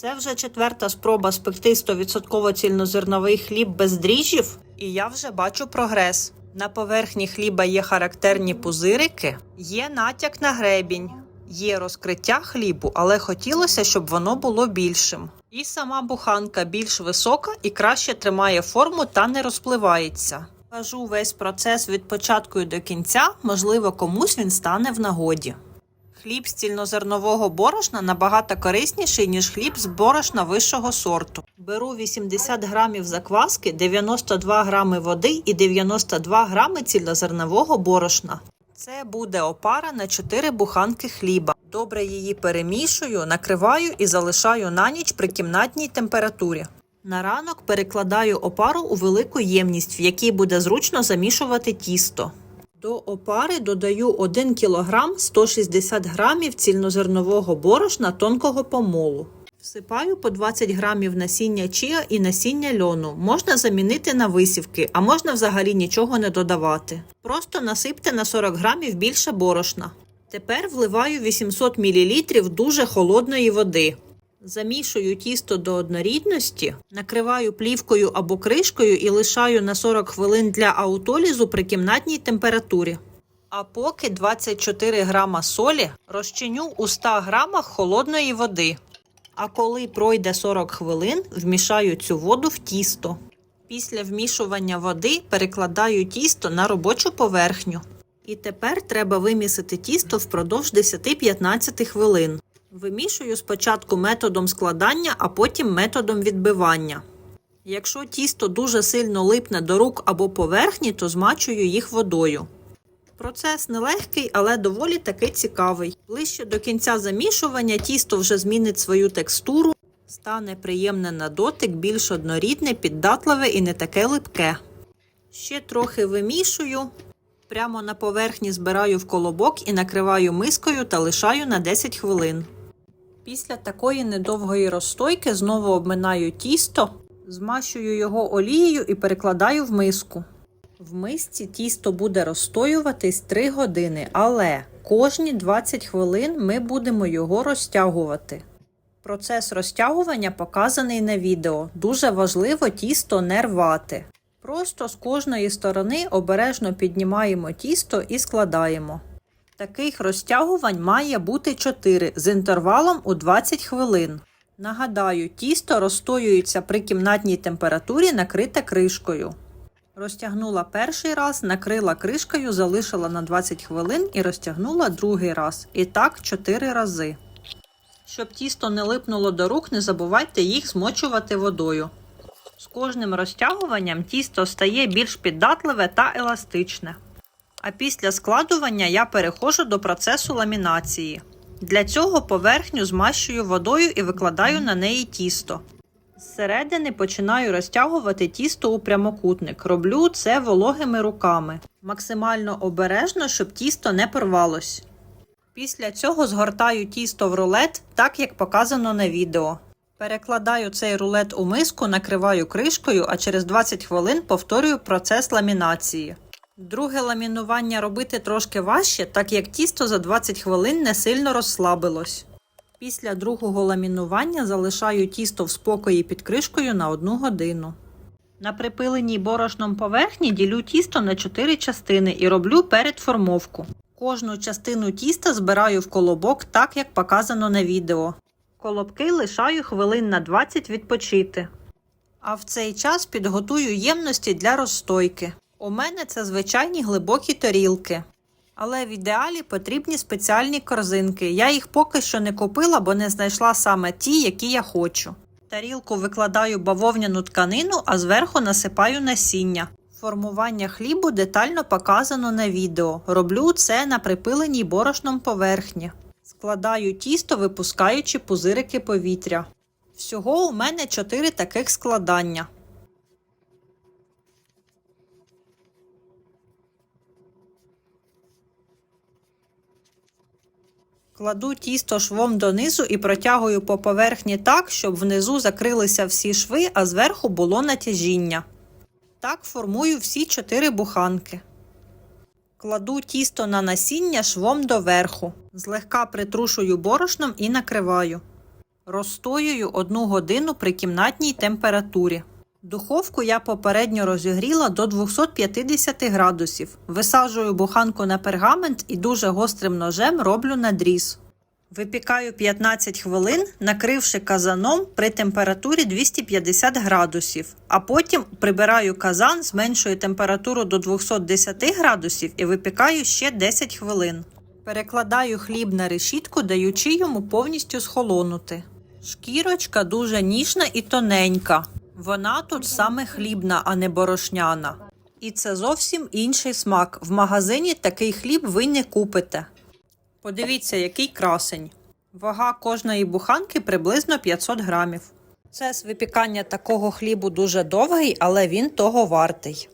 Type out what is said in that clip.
Це вже четверта спроба спекти 100% цільнозерновий хліб без дріжджів, і я вже бачу прогрес. На поверхні хліба є характерні пузирики, є натяк на гребінь, є розкриття хлібу, але хотілося, щоб воно було більшим. І сама буханка більш висока і краще тримає форму та не розпливається. Кажу весь процес від початку і до кінця, можливо, комусь він стане в нагоді. Хліб з цільнозернового борошна набагато корисніший, ніж хліб з борошна вищого сорту. Беру 80 грамів закваски, 92 грами води і 92 грами цільнозернового борошна. Це буде опара на 4 буханки хліба. Добре її перемішую, накриваю і залишаю на ніч при кімнатній температурі. На ранок перекладаю опару у велику ємність, в якій буде зручно замішувати тісто. До опари додаю 1 кг 160 г цільнозернового борошна тонкого помолу. Всипаю по 20 грамів насіння чия і насіння льону. Можна замінити на висівки, а можна взагалі нічого не додавати. Просто насипте на 40 грамів більше борошна. Тепер вливаю 800 мл дуже холодної води. Замішую тісто до однорідності, накриваю плівкою або кришкою і лишаю на 40 хвилин для аутолізу при кімнатній температурі. А поки 24 грама солі розчиню у 100 грамах холодної води. А коли пройде 40 хвилин, вмішаю цю воду в тісто. Після вмішування води перекладаю тісто на робочу поверхню. І тепер треба вимісити тісто впродовж 10-15 хвилин. Вимішую спочатку методом складання, а потім методом відбивання. Якщо тісто дуже сильно липне до рук або поверхні, то змачую їх водою. Процес нелегкий, але доволі таки цікавий. Ближче до кінця замішування тісто вже змінить свою текстуру, стане приємне на дотик, більш однорідне, піддатливе і не таке липке. Ще трохи вимішую. Прямо на поверхні збираю в колобок і накриваю мискою та лишаю на 10 хвилин. Після такої недовгої розстойки знову обминаю тісто, змащую його олією і перекладаю в миску. В мисці тісто буде розстоюватись 3 години, але кожні 20 хвилин ми будемо його розтягувати. Процес розтягування показаний на відео. Дуже важливо тісто не рвати. Просто з кожної сторони обережно піднімаємо тісто і складаємо. Таких розтягувань має бути 4 з інтервалом у 20 хвилин. Нагадаю, тісто розстоюється при кімнатній температурі, накрите кришкою. Розтягнула перший раз, накрила кришкою, залишила на 20 хвилин і розтягнула другий раз. І так 4 рази. Щоб тісто не липнуло до рук, не забувайте їх змочувати водою. З кожним розтягуванням тісто стає більш піддатливе та еластичне. А після складування я переходжу до процесу ламінації. Для цього поверхню змащую водою і викладаю на неї тісто. Зсередини починаю розтягувати тісто у прямокутник. Роблю це вологими руками. Максимально обережно, щоб тісто не порвалось. Після цього згортаю тісто в рулет, так як показано на відео. Перекладаю цей рулет у миску, накриваю кришкою, а через 20 хвилин повторюю процес ламінації. Друге ламінування робити трошки важче, так як тісто за 20 хвилин не сильно розслабилось. Після другого ламінування залишаю тісто в спокої під кришкою на 1 годину. На припиленій борошном поверхні ділю тісто на 4 частини і роблю передформовку. Кожну частину тіста збираю в колобок так, як показано на відео. Колобки лишаю хвилин на 20 відпочити. А в цей час підготую ємності для розстойки. У мене це звичайні глибокі тарілки. Але в ідеалі потрібні спеціальні корзинки. Я їх поки що не купила, бо не знайшла саме ті, які я хочу. Тарілку викладаю бавовняну тканину, а зверху насипаю насіння. Формування хлібу детально показано на відео. Роблю це на припиленій борошном поверхні. Складаю тісто, випускаючи пузирики повітря. Всього у мене 4 таких складання. Кладу тісто швом донизу і протягую по поверхні так, щоб внизу закрилися всі шви, а зверху було натяжіння. Так формую всі 4 буханки. Кладу тісто на насіння швом доверху. Злегка притрушую борошном і накриваю. Розстоюю одну годину при кімнатній температурі. Духовку я попередньо розігріла до 250 градусів. Висаджую буханку на пергамент і дуже гострим ножем роблю надріз. Випікаю 15 хвилин, накривши казаном при температурі 250 градусів, а потім прибираю казан, зменшую температуру до 210 градусів і випікаю ще 10 хвилин. Перекладаю хліб на решітку, даючи йому повністю схолонути. Шкірочка дуже ніжна і тоненька. Вона тут саме хлібна, а не борошняна. І це зовсім інший смак. В магазині такий хліб ви не купите. Подивіться, який красень. Вага кожної буханки приблизно 500 грамів. Процес випікання такого хлібу дуже довгий, але він того вартий.